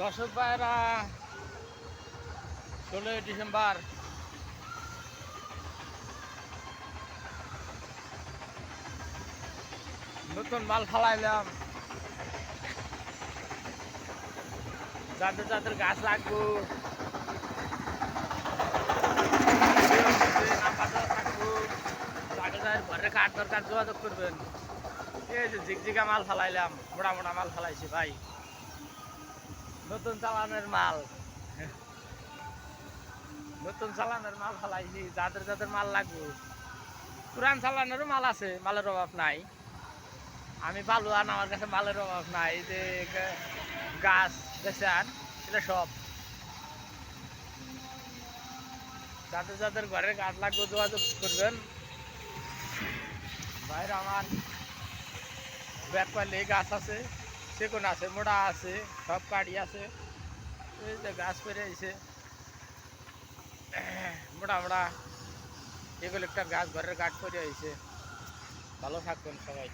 দর্শক ভাইরা ষোলোই ডিসেম্বর। নতুন মাল ফালাইলাম। যাদের যাদের গাছ লাগবো। ঘরের কাঠ দরকার, যোগাযোগ করবেন। এই যে ঝিকঝিকা মাল ফালাইলাম মোটা মোটা মাল ফালাইছি ভাই। নতুন চালানের মাল। নতুন চালানের মাল ফালাইছি, যাদের যাদের মাল লাগবে। পুরান চালানেরও মাল আছে, মালের অভাব নাই। আমি বালুয়ান আমার কাছে মালের অভাব নাই যে গাছ বেচান এটা সব। যাদের যাদের ঘরের গাছ লাগবে, যোগাযোগ করবেন। বাইরে আমার ব্যাট পাইলে গাছ আছে। সেগুন আছে, মোড়া আছে, সব কাঠি আছে। এই যে গাছ পেরে আছে মোড়া মোড়া। এগুলো একটা গাছ ঘরের গাছ পরে আছে ভালো থাকবেন সবাই।